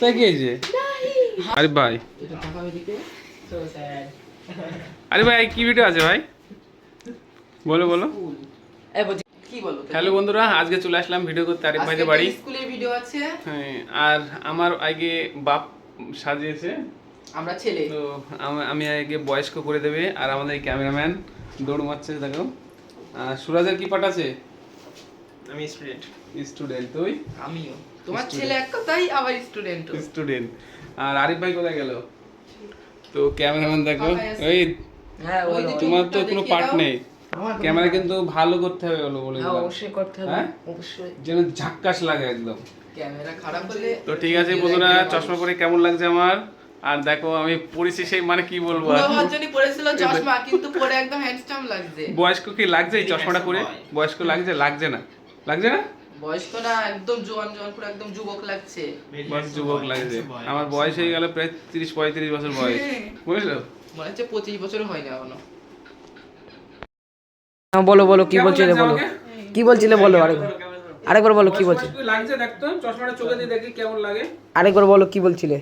তাই কি হয়েছে? আরে ভাই। আরে ভাই কি ভিডিও আছে ভাই? বলো বলো। হ্যালো বন্ধুরা আজকে চলে আসলাম ভিডিও করতে আরিফ ভাইদের বাড়ি। স্কুলের ভিডিও আছে? হ্যাঁ আর আমার আগে বাপ সাজিয়েছে। আমরা ছেলে। তো আমি আগে বয়স্ক করে দেবে আর আমাদের ক্যামেরাম্যান দৌড় মারছে দেখো। আর সুরাজের কি পাঠ আছে? আমি স্টুডেন্ট স্টুডেন্ট তুই? আমিও। তোমার ছেলে এক কথাই আবার স্টুডেন্ট স্টুডেন্ট আর আরিফ ভাই কোথায় গেল? তো ক্যামেরাম্যান দেখো। আছে? ওই হ্যাঁ তোমার তো কোনো পার্ট নেই। ক্যামেরা কিন্তু ভালো করতে হবে বলো বলে হ্যাঁ অবশ্যই করতে হবে। হ্যাঁ? অবশ্যই। যেন ঝাক্কাস লাগে একদম। ক্যামেরা খারাপ হলে তো ঠিক আছে বন্ধুরা চশমা পরে কেমন লাগছে আমার? আর দেখো আমি পরিছি সেই মানে কি বলব আর পুরো জন্য পড়েছিল চশমা কিন্তু পরে একদম হ্যান্ডসাম লাগছে। বয়স্ক কি লাগছে এই চশমাটা পরে? বয়স্ক লাগছে? লাগছে না। লাগছে না? বয়স্ক না একদম জোয়ান জোয়ান পুরো একদম যুবক লাগছে। বয়স যুবক লাগছে। আমার বয়স হয়ে গেল প্রায় তিরিশ পঁয়ত্রিশ বছর বয়স। বুঝলো মনে হচ্ছে পঁচিশ বছর হয়নি এখনও। বলো বলো কি বলছিলে বলো? কি বলছিলে বলো আরেকবার? আরেকবার বলো কি বলছিলে? লাগছে দেখতো? চশমাটা চোখে দিয়ে দেখি কেমন লাগে। আরেকবার বলো কি বলছিলে?